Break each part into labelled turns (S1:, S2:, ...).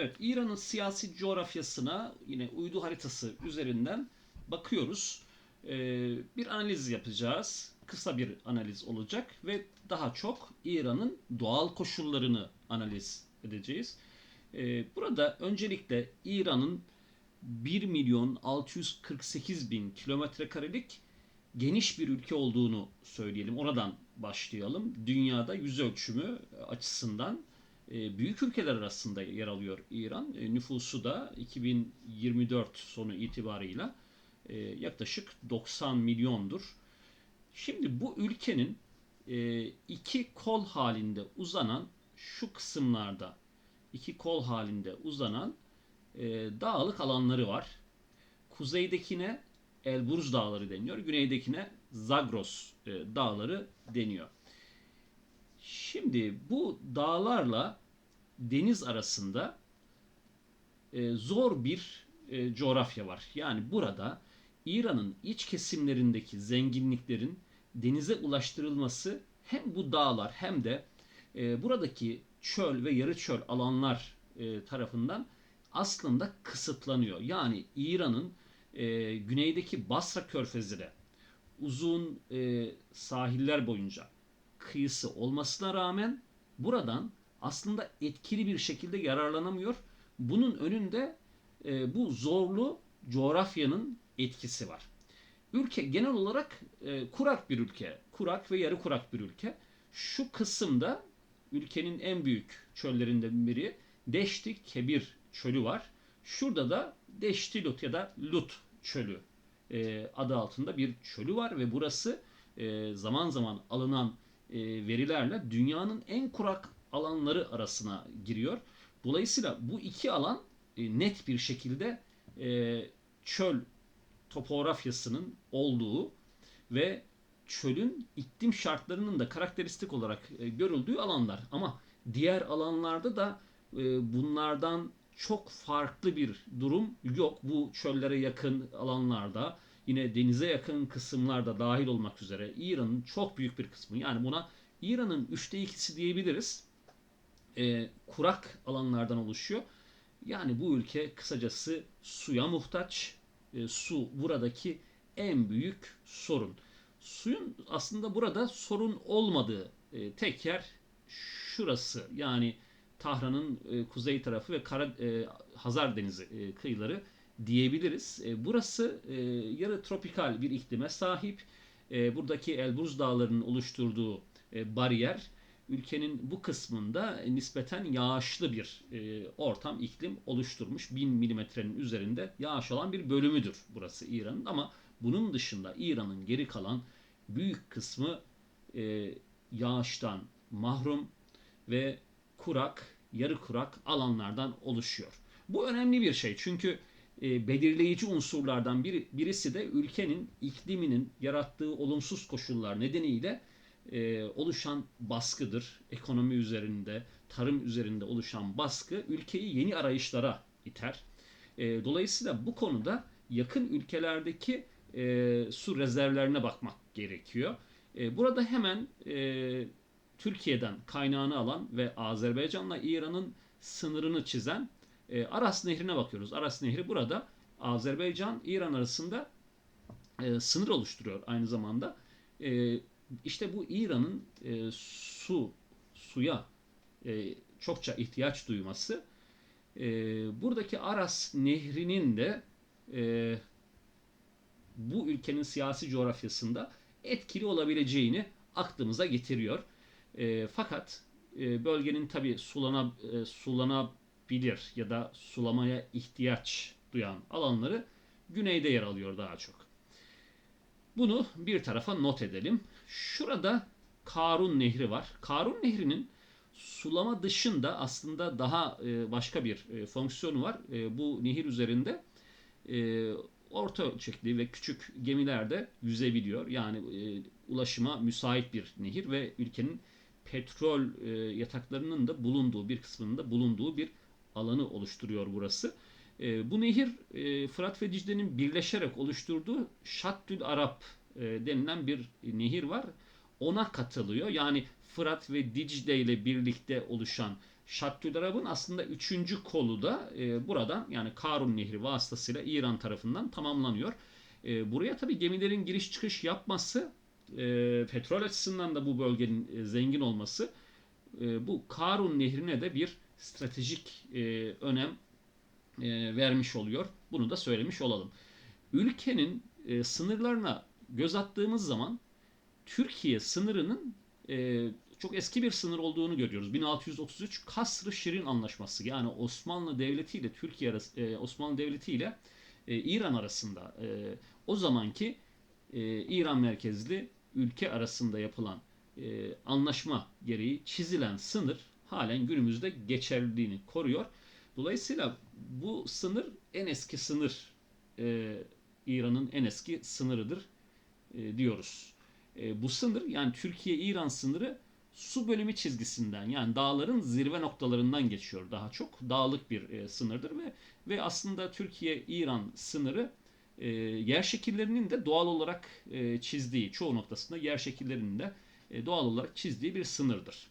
S1: Evet, İran'ın siyasi coğrafyasına yine uydu haritası üzerinden bakıyoruz. Ee, bir analiz yapacağız. Kısa bir analiz olacak ve daha çok İran'ın doğal koşullarını analiz edeceğiz. Ee, burada öncelikle İran'ın 1 milyon 648 bin kilometre karelik geniş bir ülke olduğunu söyleyelim. Oradan başlayalım. Dünyada yüz ölçümü açısından büyük ülkeler arasında yer alıyor İran. E, Nüfusu da 2024 sonu itibarıyla e, yaklaşık 90 milyondur. Şimdi bu ülkenin e, iki kol halinde uzanan şu kısımlarda iki kol halinde uzanan e, dağlık alanları var. Kuzeydekine Elburz Dağları deniyor. Güneydekine Zagros e, Dağları deniyor. Şimdi bu dağlarla deniz arasında e, zor bir e, coğrafya var. Yani burada İran'ın iç kesimlerindeki zenginliklerin denize ulaştırılması hem bu dağlar hem de e, buradaki çöl ve yarı çöl alanlar e, tarafından aslında kısıtlanıyor. Yani İran'ın e, güneydeki Basra körfezine uzun e, sahiller boyunca kıyısı olmasına rağmen buradan aslında etkili bir şekilde yararlanamıyor. Bunun önünde e, bu zorlu coğrafyanın etkisi var. Ülke genel olarak e, kurak bir ülke. Kurak ve yarı kurak bir ülke. Şu kısımda ülkenin en büyük çöllerinden biri Deşti Kebir çölü var. Şurada da Deşti Lut ya da Lut çölü e, adı altında bir çölü var ve burası e, zaman zaman alınan e, verilerle dünyanın en kurak alanları arasına giriyor. Dolayısıyla bu iki alan e, net bir şekilde e, çöl topografyasının olduğu ve çölün iklim şartlarının da karakteristik olarak e, görüldüğü alanlar. Ama diğer alanlarda da e, bunlardan çok farklı bir durum yok. Bu çöllere yakın alanlarda yine denize yakın kısımlarda dahil olmak üzere İran'ın çok büyük bir kısmı yani buna İran'ın üçte ikisi diyebiliriz e, kurak alanlardan oluşuyor. Yani bu ülke kısacası suya muhtaç. E, su buradaki en büyük sorun. Suyun aslında burada sorun olmadığı e, tek yer şurası. Yani Tahran'ın e, kuzey tarafı ve Kara, e, Hazar Denizi e, kıyıları diyebiliriz. E, burası e, yarı tropikal bir iklime sahip. E, buradaki Elburz Dağları'nın oluşturduğu e, bariyer ülkenin bu kısmında nispeten yağışlı bir e, ortam, iklim oluşturmuş. 1000 milimetrenin üzerinde yağış olan bir bölümüdür burası İran'ın ama bunun dışında İran'ın geri kalan büyük kısmı e, yağıştan mahrum ve kurak, yarı kurak alanlardan oluşuyor. Bu önemli bir şey çünkü e, belirleyici unsurlardan biri, birisi de ülkenin ikliminin yarattığı olumsuz koşullar nedeniyle e, oluşan baskıdır. Ekonomi üzerinde, tarım üzerinde oluşan baskı ülkeyi yeni arayışlara iter. E, dolayısıyla bu konuda yakın ülkelerdeki e, su rezervlerine bakmak gerekiyor. E, burada hemen e, Türkiye'den kaynağını alan ve Azerbaycan'la İran'ın sınırını çizen e, Aras Nehri'ne bakıyoruz. Aras Nehri burada Azerbaycan, İran arasında e, sınır oluşturuyor aynı zamanda. E, işte bu İran'ın e, su, suya e, çokça ihtiyaç duyması e, buradaki Aras Nehri'nin de e, bu ülkenin siyasi coğrafyasında etkili olabileceğini aklımıza getiriyor. E, fakat e, bölgenin tabi sulana, e, sulanabilir ya da sulamaya ihtiyaç duyan alanları güneyde yer alıyor daha çok. Bunu bir tarafa not edelim. Şurada Karun Nehri var. Karun Nehri'nin sulama dışında aslında daha e, başka bir e, fonksiyonu var. E, bu nehir üzerinde orta ölçekli ve küçük gemiler de yüzebiliyor. Yani ulaşıma müsait bir nehir ve ülkenin petrol yataklarının da bulunduğu bir kısmının da bulunduğu bir alanı oluşturuyor burası. bu nehir Fırat ve Dicle'nin birleşerek oluşturduğu Şattül Arap denilen bir nehir var. Ona katılıyor. Yani Fırat ve Dicle ile birlikte oluşan Şattülarab'ın aslında üçüncü kolu da e, buradan yani Karun Nehri vasıtasıyla İran tarafından tamamlanıyor. E, buraya tabi gemilerin giriş çıkış yapması, e, petrol açısından da bu bölgenin e, zengin olması e, bu Karun Nehri'ne de bir stratejik e, önem e, vermiş oluyor. Bunu da söylemiş olalım. Ülkenin e, sınırlarına göz attığımız zaman Türkiye sınırının e, çok eski bir sınır olduğunu görüyoruz. 1633 Kasr-ı Şirin Anlaşması yani Osmanlı Devleti ile Türkiye arası, e, Osmanlı Devleti ile e, İran arasında e, o zamanki e, İran merkezli ülke arasında yapılan e, anlaşma gereği çizilen sınır halen günümüzde geçerliliğini koruyor. Dolayısıyla bu sınır en eski sınır e, İran'ın en eski sınırıdır e, diyoruz. E, bu sınır yani Türkiye-İran sınırı su bölümü çizgisinden yani dağların zirve noktalarından geçiyor daha çok. Dağlık bir e, sınırdır ve ve aslında Türkiye-İran sınırı yer şekillerinin de doğal olarak çizdiği çoğu noktasında yer şekillerinin de doğal olarak çizdiği bir sınırdır.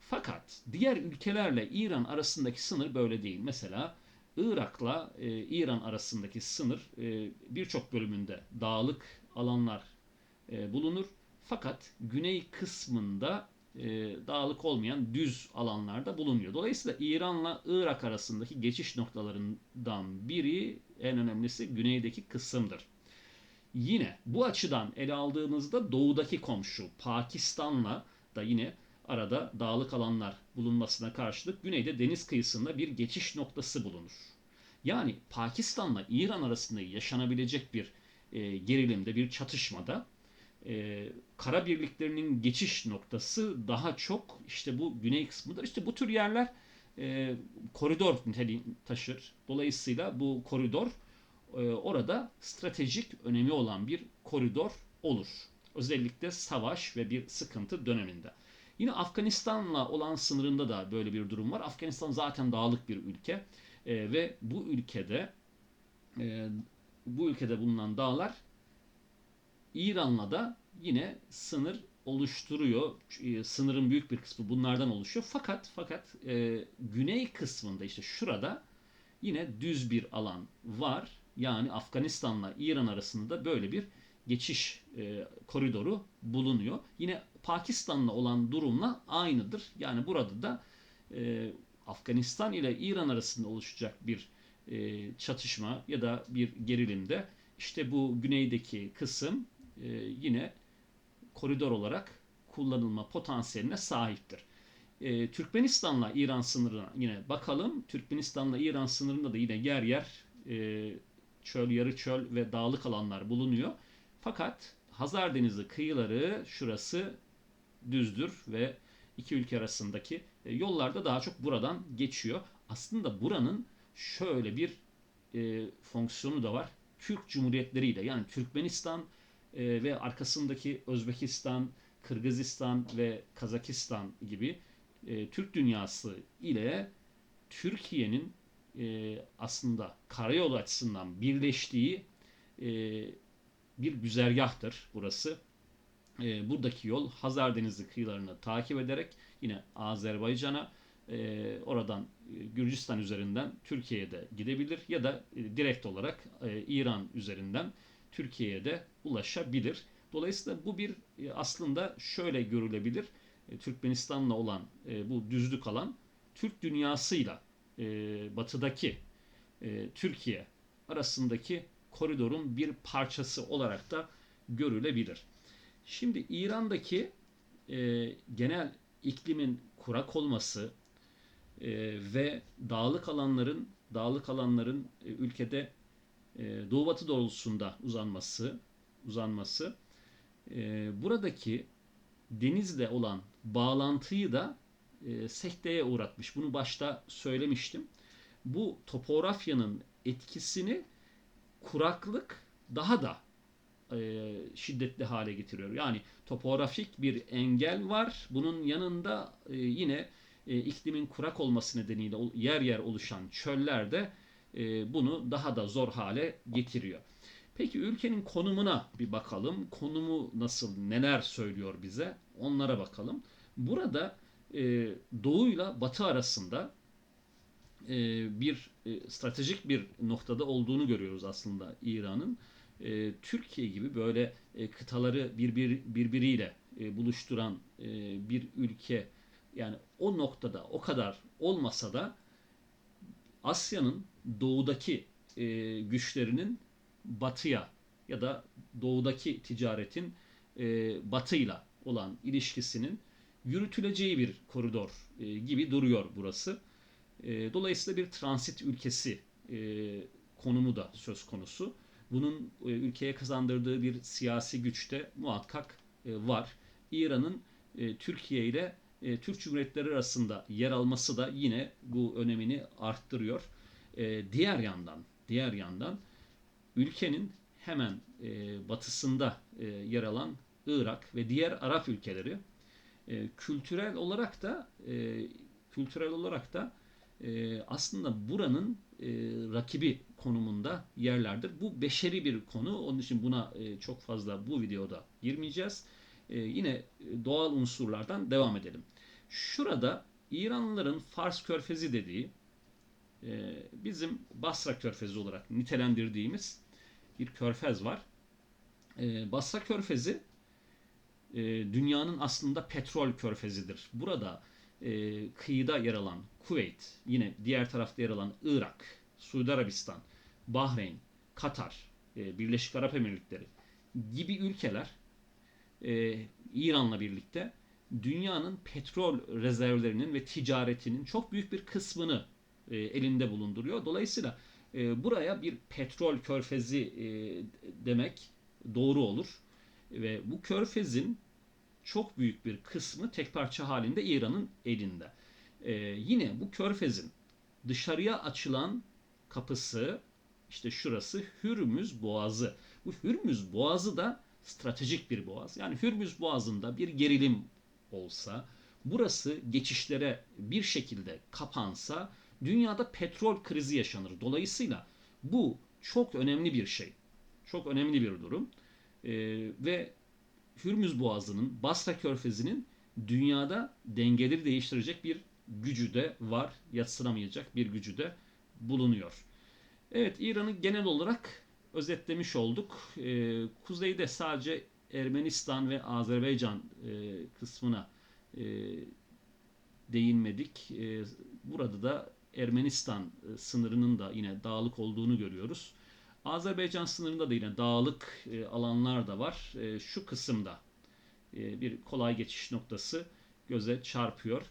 S1: Fakat diğer ülkelerle İran arasındaki sınır böyle değil. Mesela Irak'la e, İran arasındaki sınır e, birçok bölümünde dağlık alanlar e, bulunur. Fakat güney kısmında e, dağlık olmayan düz alanlarda bulunuyor. Dolayısıyla İran'la Irak arasındaki geçiş noktalarından biri en önemlisi güneydeki kısımdır. Yine bu açıdan ele aldığımızda doğudaki komşu Pakistan'la da yine arada dağlık alanlar bulunmasına karşılık güneyde deniz kıyısında bir geçiş noktası bulunur. Yani Pakistan'la İran arasında yaşanabilecek bir e, gerilimde, bir çatışmada e, kara birliklerinin geçiş noktası daha çok işte bu güney kısmıdır. İşte bu tür yerler e, koridor niteliği taşır. Dolayısıyla bu koridor e, orada stratejik önemi olan bir koridor olur. Özellikle savaş ve bir sıkıntı döneminde. Yine Afganistan'la olan sınırında da böyle bir durum var. Afganistan zaten dağlık bir ülke e, ve bu ülkede e, bu ülkede bulunan dağlar İran'la da yine sınır oluşturuyor. E, sınırın büyük bir kısmı bunlardan oluşuyor. Fakat fakat e, güney kısmında işte şurada yine düz bir alan var. Yani Afganistan'la İran arasında böyle bir geçiş e, koridoru bulunuyor. Yine Pakistan'la olan durumla aynıdır. Yani burada da e, Afganistan ile İran arasında oluşacak bir e, çatışma ya da bir gerilimde işte bu güneydeki kısım e, yine koridor olarak kullanılma potansiyeline sahiptir. E, Türkmenistan'la İran sınırına yine bakalım. Türkmenistan'la İran sınırında da yine yer yer e, çöl, yarı çöl ve dağlık alanlar bulunuyor. Fakat Hazar Denizi kıyıları şurası düzdür ve iki ülke arasındaki e, yollarda daha çok buradan geçiyor. Aslında buranın şöyle bir e, fonksiyonu da var. Türk Cumhuriyetleri ile yani Türkmenistan e, ve arkasındaki Özbekistan, Kırgızistan ve Kazakistan gibi e, Türk dünyası ile Türkiye'nin e, aslında karayolu açısından birleştiği e, bir güzergahtır burası. E, buradaki yol Hazar Denizi kıyılarını takip ederek yine Azerbaycan'a e, oradan e, Gürcistan üzerinden Türkiye'ye de gidebilir ya da e, direkt olarak e, İran üzerinden Türkiye'ye de ulaşabilir. Dolayısıyla bu bir e, aslında şöyle görülebilir. E, Türkmenistan'la olan e, bu düzlük alan Türk dünyasıyla e, batıdaki e, Türkiye arasındaki koridorun bir parçası olarak da görülebilir. Şimdi İran'daki e, genel iklimin kurak olması e, ve dağlık alanların dağlık alanların e, ülkede e, doğu batı doğrultusunda uzanması uzanması e, buradaki denizle olan bağlantıyı da e, sekteye uğratmış. Bunu başta söylemiştim. Bu topografyanın etkisini kuraklık daha da e, şiddetli hale getiriyor. Yani topografik bir engel var. Bunun yanında e, yine e, iklimin kurak olması nedeniyle yer yer oluşan çöller de e, bunu daha da zor hale getiriyor. Peki ülkenin konumuna bir bakalım. Konumu nasıl, neler söylüyor bize? Onlara bakalım. Burada e, doğuyla batı arasında e, bir e, stratejik bir noktada olduğunu görüyoruz aslında İran'ın. E, Türkiye gibi böyle e, kıtaları birbir, birbiriyle e, buluşturan e, bir ülke yani o noktada o kadar olmasa da Asya'nın doğudaki e, güçlerinin batıya ya da doğudaki ticaretin e, batıyla olan ilişkisinin yürütüleceği bir koridor e, gibi duruyor burası. E, dolayısıyla bir transit ülkesi e, konumu da söz konusu. Bunun e, ülkeye kazandırdığı bir siyasi güç de muhakkak e, var. İran'ın e, Türkiye ile e, Türk Cumhuriyetleri arasında yer alması da yine bu önemini arttırıyor. E, diğer yandan, diğer yandan ülkenin hemen e, batısında e, yer alan Irak ve diğer Arap ülkeleri e, kültürel olarak da e, kültürel olarak da e, aslında buranın e, rakibi konumunda yerlerdir. Bu beşeri bir konu. Onun için buna e, çok fazla bu videoda girmeyeceğiz. E, yine doğal unsurlardan devam edelim. Şurada İranlıların Fars Körfezi dediği e, bizim Basra Körfezi olarak nitelendirdiğimiz bir körfez var. E, Basra Körfezi e, dünyanın aslında petrol körfezidir. Burada kıyıda yer alan Kuveyt, yine diğer tarafta yer alan Irak, Suudi Arabistan, Bahreyn, Katar, Birleşik Arap Emirlikleri gibi ülkeler e, İran'la birlikte dünyanın petrol rezervlerinin ve ticaretinin çok büyük bir kısmını e, elinde bulunduruyor. Dolayısıyla e, buraya bir petrol körfezi e, demek doğru olur. Ve bu körfezin çok büyük bir kısmı tek parça halinde İran'ın elinde. Ee, yine bu körfezin dışarıya açılan kapısı işte şurası Hürmüz Boğazı. Bu Hürmüz Boğazı da stratejik bir boğaz. Yani Hürmüz Boğazı'nda bir gerilim olsa, burası geçişlere bir şekilde kapansa dünyada petrol krizi yaşanır. Dolayısıyla bu çok önemli bir şey. Çok önemli bir durum. Ee, ve Hürmüz Boğazı'nın, Basra Körfezi'nin dünyada dengeleri değiştirecek bir gücü de var. Yatsınamayacak bir gücü de bulunuyor. Evet İran'ı genel olarak özetlemiş olduk. Ee, kuzeyde sadece Ermenistan ve Azerbaycan e, kısmına e, değinmedik. E, burada da Ermenistan e, sınırının da yine dağlık olduğunu görüyoruz. Azerbaycan sınırında da yine dağlık e, alanlar da var. E, şu kısımda e, bir kolay geçiş noktası göze çarpıyor.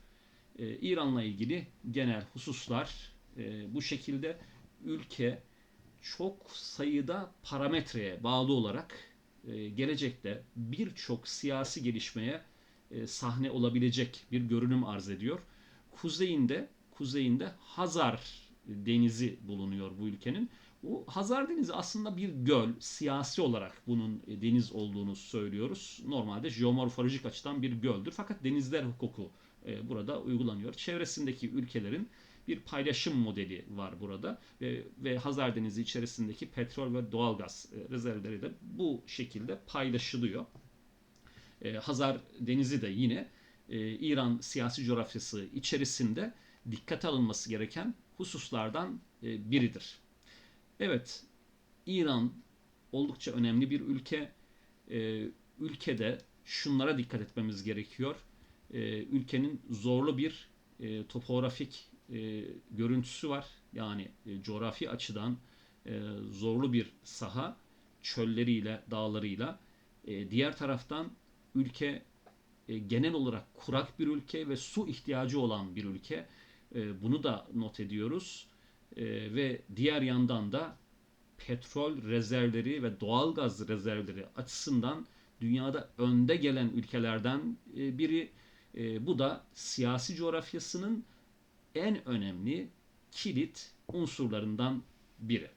S1: E, İran'la ilgili genel hususlar e, bu şekilde ülke çok sayıda parametreye bağlı olarak e, gelecekte birçok siyasi gelişmeye e, sahne olabilecek bir görünüm arz ediyor. Kuzeyinde kuzeyinde Hazar denizi bulunuyor bu ülkenin. Bu Hazar Denizi aslında bir göl. Siyasi olarak bunun e, deniz olduğunu söylüyoruz. Normalde jeomorfolojik açıdan bir göldür. Fakat denizler hukuku burada uygulanıyor. Çevresindeki ülkelerin bir paylaşım modeli var burada ve, ve Hazar Denizi içerisindeki petrol ve doğalgaz e, rezervleri de bu şekilde paylaşılıyor. Hazar Denizi de yine İran siyasi coğrafyası içerisinde dikkate alınması gereken hususlardan biridir. Evet, İran oldukça önemli bir ülke. Ee, ülkede şunlara dikkat etmemiz gerekiyor. Ee, ülkenin zorlu bir e, topografik e, görüntüsü var. Yani e, coğrafi açıdan e, zorlu bir saha çölleriyle, dağlarıyla. E, diğer taraftan ülke e, genel olarak kurak bir ülke ve su ihtiyacı olan bir ülke. E, bunu da not ediyoruz. E, ve diğer yandan da petrol rezervleri ve doğal gaz rezervleri açısından dünyada önde gelen ülkelerden e, biri. E, bu da siyasi coğrafyasının en önemli kilit unsurlarından biri.